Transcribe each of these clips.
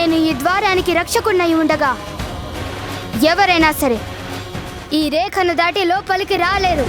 నేను ఈ ద్వారానికి రక్షకున్నై ఉండగా ఎవరైనా సరే ఈ రేఖను దాటి లోపలికి రాలేరు.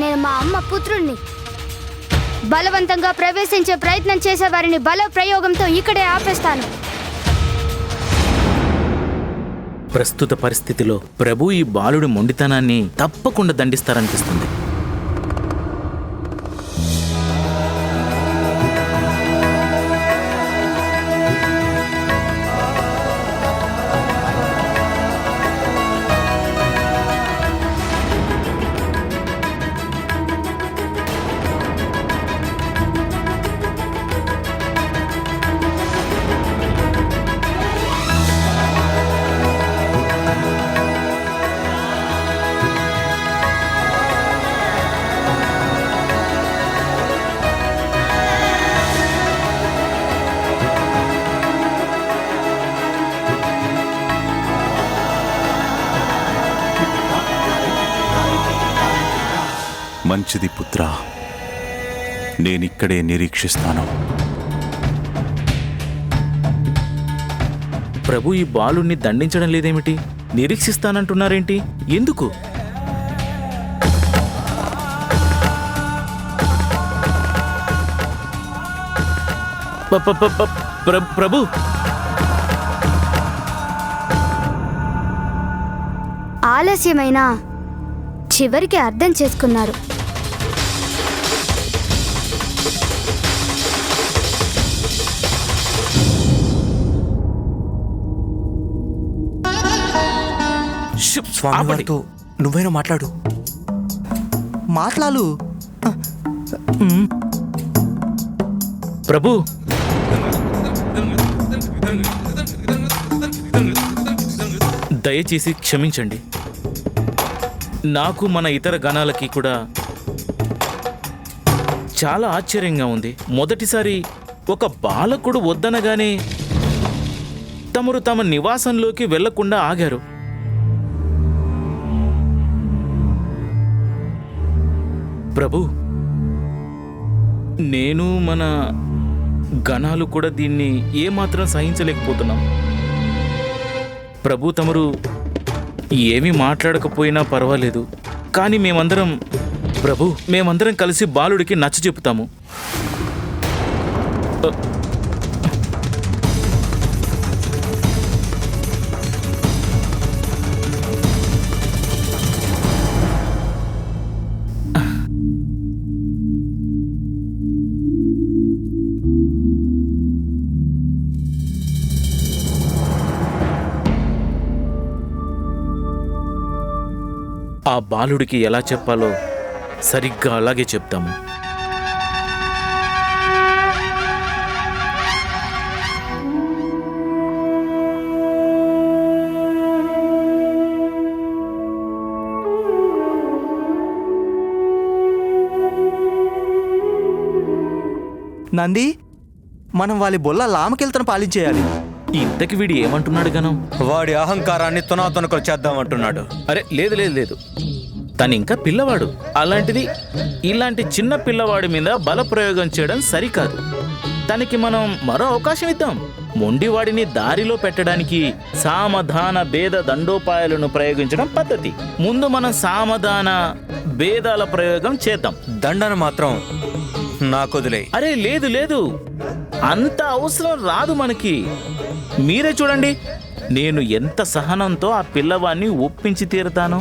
నేను మా అమ్మ పుత్రుణ్ణి బలవంతంగా ప్రవేశించే ప్రయత్నం చేసే వారిని బల ప్రయోగంతో ఇక్కడే ఆపేస్తాను. ప్రస్తుత పరిస్థితిలో ప్రభు ఈ బాలుడి మొండితనాన్ని తప్పకుండా దండిస్తారనిపిస్తుంది. మంచిది పుత్ర. నేనిక్కడే నిరీక్షిస్తాను. ప్రభు ఈ బాలుడిని దండించడం లేదేమిటి? నిరీక్షిస్తానంటున్నారేంటి? ఎందుకు? ప్రభు! ఆలస్యమైనా చివరికి అర్థం చేసుకున్నారు. షు, ఆపండి. స్వామివారితో నువ్వైనా మాట్లాడు. మాట్లాడు ప్రభు. దయచేసి క్షమించండి. నాకు మన ఇతర గణాలకి కూడా చాలా ఆశ్చర్యంగా ఉంది. మొదటిసారి ఒక బాలకుడు వద్దనగానే తమరు తమ నివాసంలోకి వెళ్ళకుండా ఆగారు. ప్రభు నేను మన గణాలు కూడా దీన్ని ఏమాత్రం సహించలేకపోతున్నాం. ప్రభు తమరు ఏమీ మాట్లాడకపోయినా పర్వాలేదు కానీ మేమందరం ప్రభు మేమందరం కలిసి బాలుడికి నచ్చ చెబుతాము ఆ బాలుడికి ఎలా చెప్పాలో సరిగ్గా అలాగే చెప్తాము నంది మనం వాళ్ళ బొల్ల లామకెళ్తను పాలించేయాలి. ఇంతకి వీడు ఏమంటున్నాడు గనం వాడి అహంకారాన్ని తునాతునకలు చేద్దామంటున్నాడు. అరే లేదు లేదు లేదు. తను ఇంకా పిల్లవాడు. అలాంటిది ఇలాంటి చిన్న పిల్లవాడి మీద బల ప్రయోగం చేయడం సరికాదు. తనకి మనం మరో అవకాశం ఇద్దాం. మొండివాడిని దారిలో పెట్టడానికి సామధాన భేద దండోపాయాలను ప్రయోగించడం పద్ధతి. ముందు మనం సామధాన భేదాల ప్రయోగం చేద్దాం. దండన మాత్రం నాకొదిలే అరే లేదు లేదు. అంత అవసరం రాదు మనకి. మీరే చూడండి. నేను ఎంత సహనంతో ఆ పిల్లవాన్ని ఒప్పించి తీరుతాను?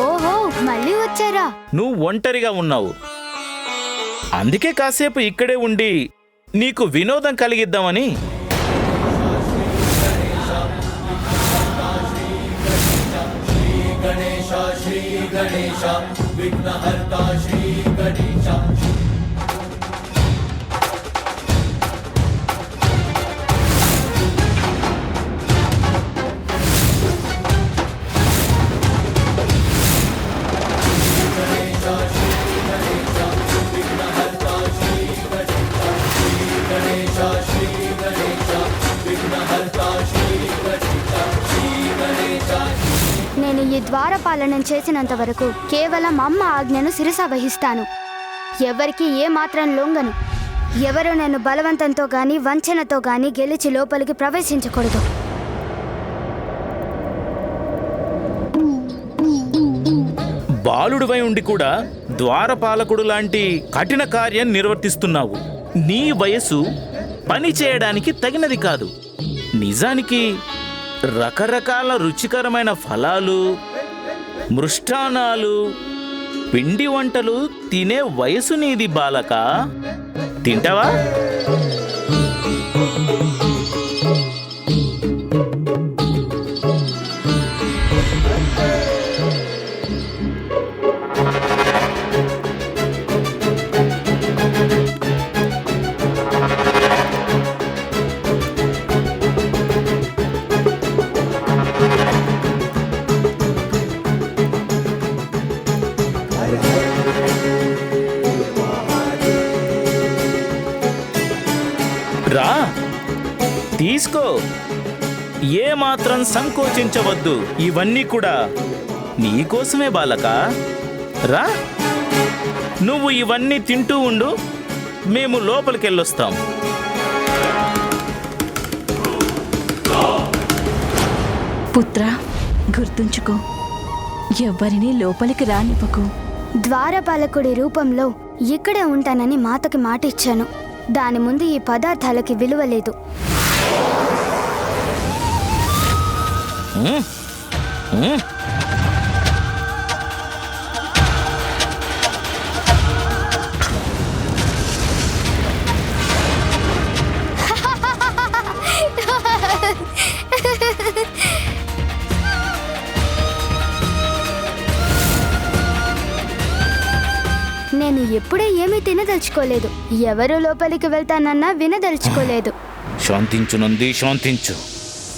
ఓహో మళ్ళీ వచ్చారా? నువ్వు ఒంటరిగా ఉన్నావు. అందుకే కాసేపు ఇక్కడే ఉండి నీకు వినోదం కలిగిద్దామని ఈ ద్వారపాలనం చేసినంత వరకు కేవలం అమ్మ ఆజ్ఞను శిరస వహిస్తాను. ఎవరికి ఏ లొంగను. ఎవరు నన్ను బలవంతంతో గాని వంచనతో గాని గెలిచి లోపలికి ప్రవేశించకూడదు. బాలుడివై ఉండి కూడా ద్వారపాలకుడు లాంటి కఠిన కార్యం నిర్వర్తిస్తున్నావు. నీ వయసు పని చేయడానికి తగినది కాదు. నిజానికి రకరకాల రుచికరమైన ఫలాలు మృష్టానాలు పిండి వంటలు తినే వయసు నీది బాలక. తింటావా? మాత్రం సంకోచించవద్దు. ఇవన్నీ కూడా నీకోసమే బాలక. రా. నువ్వు ఇవన్నీ తింటూ ఉండు. మేము లోపలికెళ్ళొస్తాం. పుత్ర గుర్తుంచుకో. ఎవ్వరినీ లోపలికి రానివ్వకు. ద్వారపాలకుడి రూపంలో ఇక్కడే ఉంటానని మాతకి మాట ఇచ్చాను దాని ముందు ఈ పదార్థాలకి విలువ లేదు. నేను ఎప్పుడూ ఏమీ తినదలుచుకోలేదు. ఎవరు లోపలికి వెళ్తానన్నా వినదలుచుకోలేదు. శాంతించు నంది శాంతించు.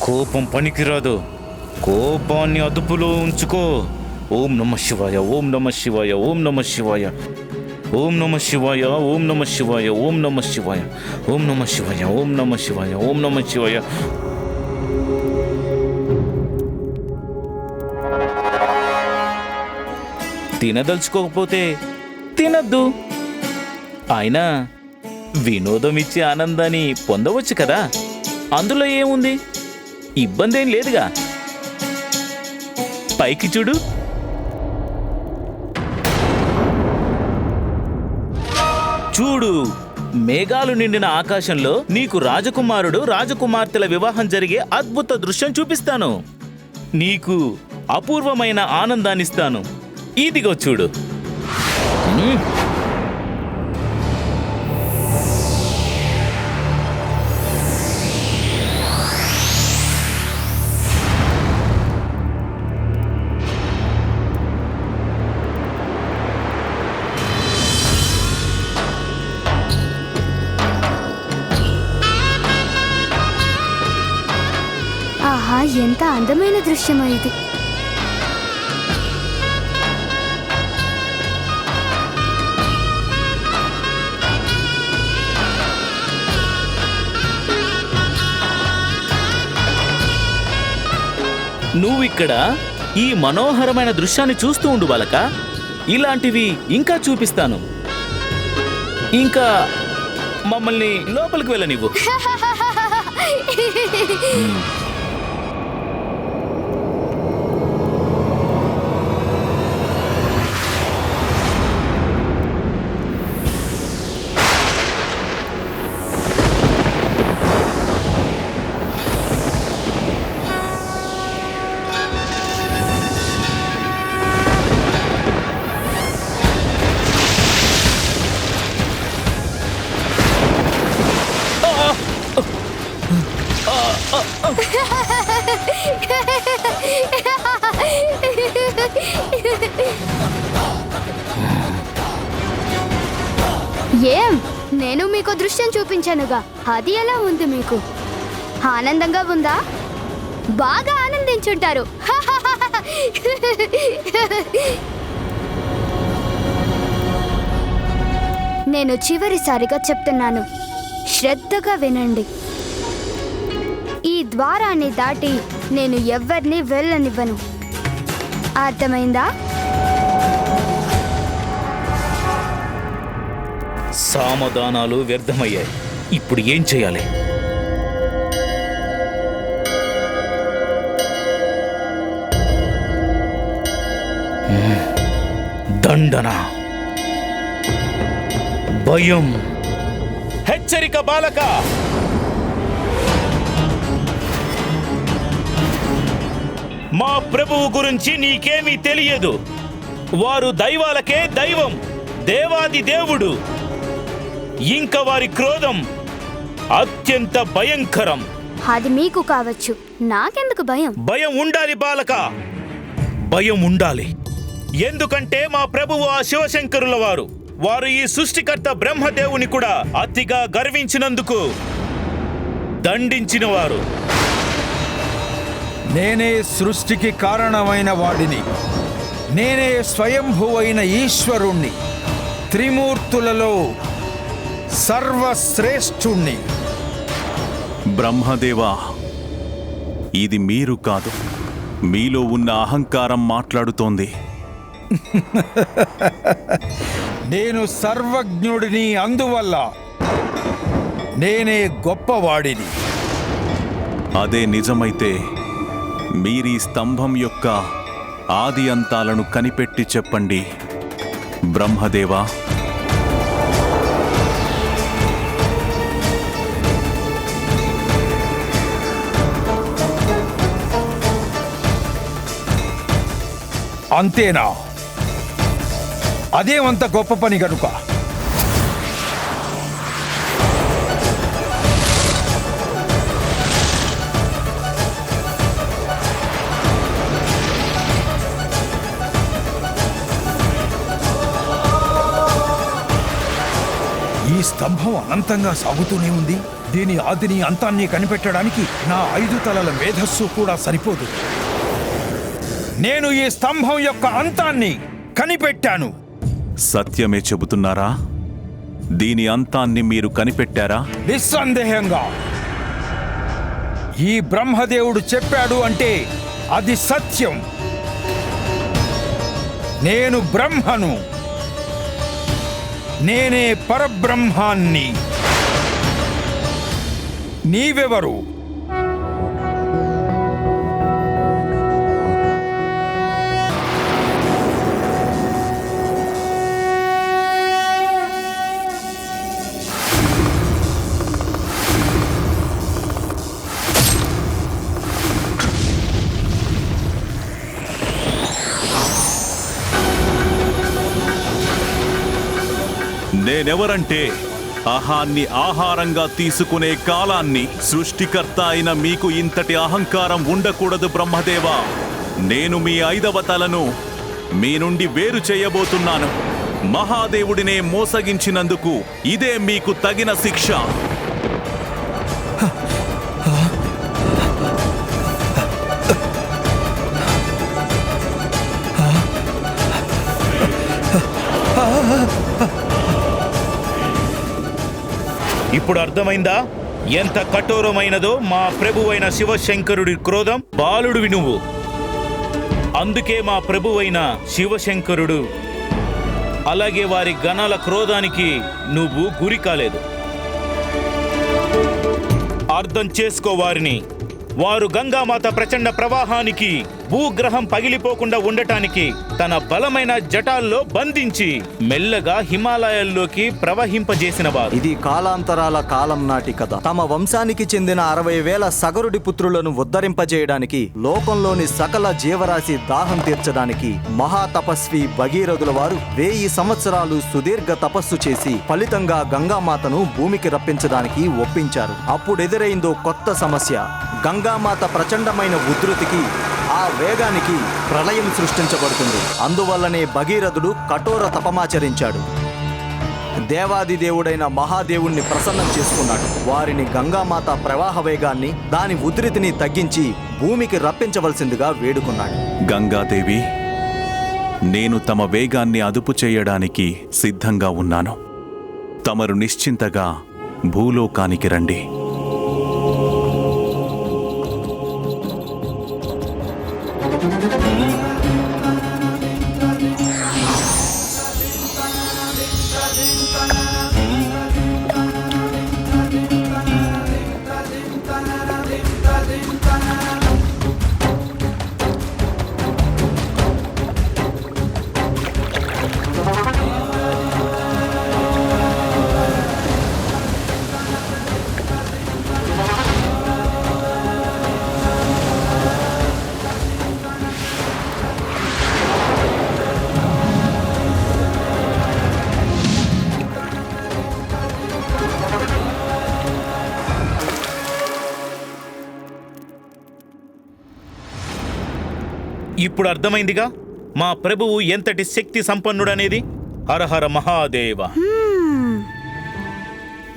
కోపం పనికిరాదు. కోపాన్ని అదుపులో ఉంచుకో. ఓం నమ శివాయ ఓం నమ శివాయ ఓం నమ శివాయ. ఓం నమ శివాయ ఓం నమ శివాయ ఓం నమ శివాయ. ఓం నమ శివాయ ఓం నమ శివాయ ఓం నమ శివాయ. తినదలుచుకోకపోతే తినద్దు. అయినా వినోదం ఇచ్చే ఆనందాన్ని పొందవచ్చు కదా. అందులో ఏముంది? ఇబ్బంది ఏం లేదుగా. పైకి చూడు. చూడు మేఘాలు నిండిన ఆకాశంలో నీకు రాజకుమారుడు రాజకుమార్తెల వివాహం జరిగే అద్భుత దృశ్యం చూపిస్తాను. నీకు అపూర్వమైన ఆనందాన్నిస్తాను. ఇదిగో చూడు. ఎంత అందమైన దృశ్యమో ఇది? నువ్విక్కడ ఈ మనోహరమైన దృశ్యాన్ని చూస్తూ ఉండు బాలక. ఇలాంటివి ఇంకా చూపిస్తాను. ఇంకా మమ్మల్ని లోపలికి వెళ్ళనివ్వు. ఏం? నేను మీకు దృశ్యం చూపించానుగా. అది ఎలా ఉంది మీకు? ఆనందంగా ఉందా? బాగా ఆనందించుంటారు. నేను చివరిసారిగా చెప్తున్నాను. శ్రద్ధగా వినండి. ఈ ద్వారాన్ని దాటి నేను ఎవరిని వెళ్ళనివ్వను. అర్థమైందా? సామదానాలు వ్యర్థమయ్యాయి. ఇప్పుడు ఏం చేయాలి? దండన. భయం. హెచ్చరిక బాలక. మా ప్రభువు గురించి నీకేమీ తెలియదు. వారు దైవాలకే దైవం. దేవాది దేవుడు. ఇంక వారి క్రోధం అత్యంత భయంకరం. అది మీకు కావచ్చు. నాకెందుకు భయం? భయం ఉండాలి బాలక. భయం ఉండాలి. ఎందుకంటే మా ప్రభువు ఆ శివశంకరుల వారు. వారు ఈ సృష్టికర్త బ్రహ్మదేవుని కూడా అతిగా గర్వించినందుకు దండించిన వారు. నేనే సృష్టికి కారణమైన వాడిని. నేనే స్వయంభువైన ఈశ్వరుణ్ణి. త్రిమూర్తులలో సర్వశ్రేష్ఠుణ్ణి. బ్రహ్మదేవా ఇది మీరు కాదు మీలో ఉన్న అహంకారం మాట్లాడుతోంది. నేను సర్వజ్ఞుడిని అందువల్ల నేనే గొప్పవాడిని. అదే నిజమైతే మీరీ స్తంభం యొక్క ఆది అంతాలను కనిపెట్టి చెప్పండి. బ్రహ్మదేవా అంతేనా? అదేమంత గొప్ప పని కనుక ఈ స్తంభం అనంతంగా సాగుతూనే ఉంది. దీని ఆదిని అంతాన్ని కనిపెట్టడానికి నా ఐదు తలల మేధస్సు కూడా సరిపోదు. నేను ఈ స్తంభం యొక్క అంతాన్ని కనిపెట్టాను. సత్యమే చెబుతున్నారా? దీని అంతాన్ని మీరు కనిపెట్టారా? నిస్సందేహంగా. ఈ బ్రహ్మదేవుడు చెప్పాడు అంటే అది సత్యం. నేను బ్రహ్మను. నేనే పరబ్రహ్మాన్ని. నీవెవరు? నేనెవరంటే అహాన్ని ఆహారంగా తీసుకునే కాలాన్ని సృష్టికర్త అయిన మీకు ఇంతటి అహంకారం ఉండకూడదు బ్రహ్మదేవా. నేను మీ ఐదవ తలను మీ నుండి వేరు చేయబోతున్నాను. మహాదేవుడినే మోసగించినందుకు ఇదే మీకు తగిన శిక్ష. ఇప్పుడు అర్థమైందా? ఎంత కఠోరమైనదో మా ప్రభువైన శివశంకరుడి క్రోధం బాలుడివి నువ్వు. అందుకే మా ప్రభువైన శివశంకరుడు అలాగే వారి గణాల క్రోధానికి నువ్వు గురి కాలేదు. అర్థం చేసుకో వారిని. వారు గంగామాత ప్రచండ ప్రవాహానికి భూగ్రహం పగిలిపోకుండా ఉండటానికి తన బలమైన జటాల్లో బంధించి మెల్లగా హిమాలయాల్లోకి ప్రవహింపజేసిన వారు ఇది కాలాంతరాల కాలం నాటి కథ. తమ వంశానికి చెందిన అరవై వేల సగరుడి పుత్రులను ఉద్ధరింపజేయడానికి లోకంలోని సకల జీవరాశి దాహం తీర్చడానికి మహాతపస్వి భగీరథుల వారు వెయ్యి సంవత్సరాలు సుదీర్ఘ తపస్సు చేసి ఫలితంగా గంగామాతను భూమికి రప్పించడానికి ఒప్పించారు. అప్పుడు ఎదురైందో కొత్త సమస్య. గంగామాత ప్రచండమైన ఉధృతికి ఆ వేగానికి ప్రళయం సృష్టించబడుతుంది. అందువల్లనే భగీరథుడు కఠోర తపమాచరించాడు. దేవాది దేవుడైన మహాదేవుణ్ణి ప్రసన్నం చేసుకున్నాడు. వారిని గంగామాత ప్రవాహ వేగాన్ని దాని ఉధృతిని తగ్గించి భూమికి రప్పించవలసిందిగా వేడుకున్నాడు. గంగాదేవి నేను తమ వేగాన్ని అదుపు చేయడానికి సిద్ధంగా ఉన్నాను. తమరు నిశ్చింతగా భూలోకానికి రండి. ఇప్పుడు అర్థమైందిగా? మా ప్రభువు ఎంతటి శక్తి సంపన్నుడనేది? హరహర మహాదేవ.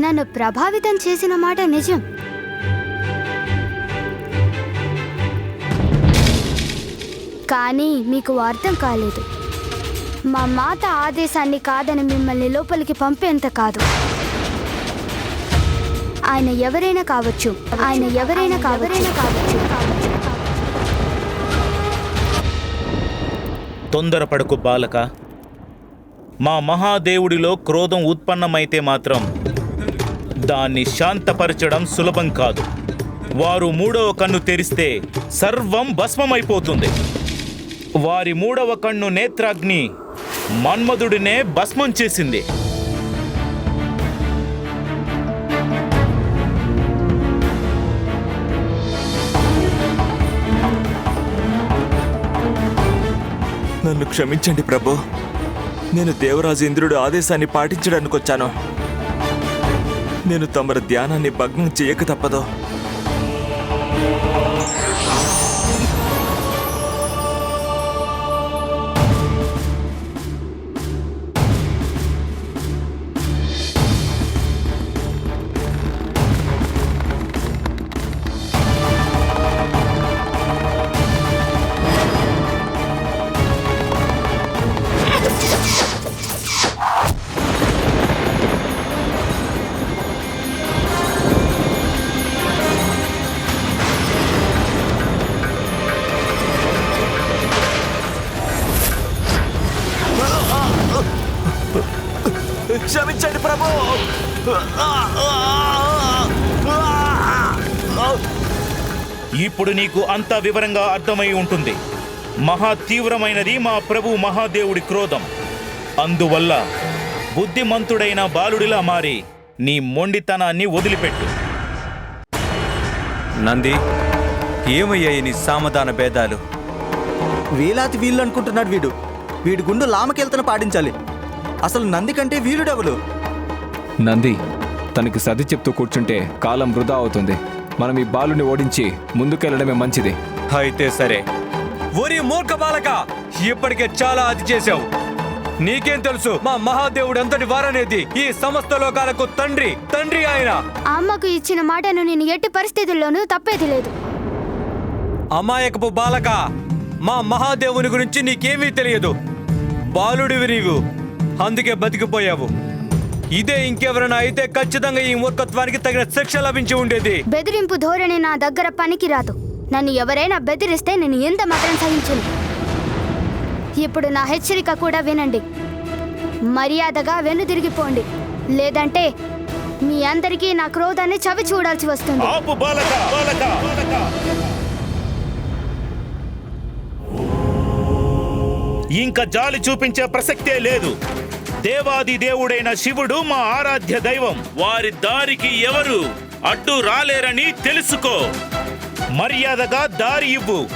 నన్ను ప్రభావితం చేసిన మాట నిజం. కానీ మీకు అర్థం కాలేదు. మా మాత ఆదేశాన్ని కాదని మిమ్మల్ని లోపలికి పంపేంత కాదు. ఆయన ఎవరైనా కావచ్చు. ఆయన ఎవరైనా కావరైనా కావచ్చు. తొందరపడకు బాలక. మా మహాదేవుడిలో క్రోధం ఉత్పన్నమైతే మాత్రం దాన్ని శాంతపరచడం సులభం కాదు. వారు మూడవ కన్ను తెరిస్తే సర్వం భస్మమైపోతుంది. వారి మూడవ కన్ను నేత్రాగ్ని మన్మధుడినే భస్మం చేసింది. క్షమించండి ప్రభు. నేను దేవరాజు ఇంద్రుడు ఆదేశాన్ని పాటించడానికి వచ్చాను. నేను తమరి ధ్యానాన్ని భగ్నం చేయక తప్పదు. ఇప్పుడు నీకు అంత వివరంగా అర్థమై ఉంటుంది. మహా తీవ్రమైనది మా ప్రభు మహాదేవుడి క్రోధం. అందువల్ల బుద్ధిమంతుడైన బాలుడిలా మారి నీ మొండితనాన్ని వదిలిపెట్టు. నంది ఏమయ్యాయి నీ సామధాన భేదాలు? వీలాతి వీళ్ళు అనుకుంటున్నాడు వీడు. వీడి గుండు లామకెళ్తన పాటించాలి అసలు నంది కంటే వీరుడెవలు నంది తనకి సర్ది చెప్తూ కూర్చుంటే కాలం వృధా అవుతుంది. మనం ఈ బాలుని ఓడించి ముందుకెళ్ళడమే మంచిది. అయితే సరే. ఒరి మూర్ఖ బాలక ఇప్పటికే చాలా అతి చేశావు. నీకేం తెలుసు మా మహాదేవుడు ఎంతటి వారనేది ఈ సమస్త లోకాలకు తండ్రి తండ్రి ఆయన. అమ్మకు ఇచ్చిన మాటను నేను ఎట్టి పరిస్థితుల్లోనూ తప్పేది లేదు. అమాయకపు బాలక మా మహాదేవుని గురించి నీకేమీ తెలియదు. బాలుడివి నీవు అందుకే బతికిపోయావు. ఇదే ఇంకెవరైనా అయితే ఖచ్చితంగా ఈ మూర్ఖత్వానికి తగిన శిక్ష లభించి ఉండేది. బెదిరింపు ధోరణి నా దగ్గర పనికిరాదు. నన్ను ఎవరైనా బెదిరిస్తే నేను ఎంత మాత్రం సహించను. ఇప్పుడు నా హెచ్చరిక కూడా వినండి. మర్యాదగా వెనుదిరిగిపోండి. లేదంటే మీ అందరికీ నా క్రోధాన్ని చవి చూడాల్సి వస్తుంది. ఆపు బాలక బాలక బాలక. ఇంకా జాలి చూపించే ప్రసక్తే లేదు. దేవాది దేవుడైన శివుడు మా ఆరాధ్య దైవం. వారి దారికి ఎవరు అడ్డు రాలేరని తెలుసుకో. మర్యాదగా దారి ఇవ్వు.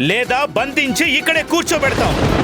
లేదా బంధించి ఇక్కడే కూర్చోబెడతాం.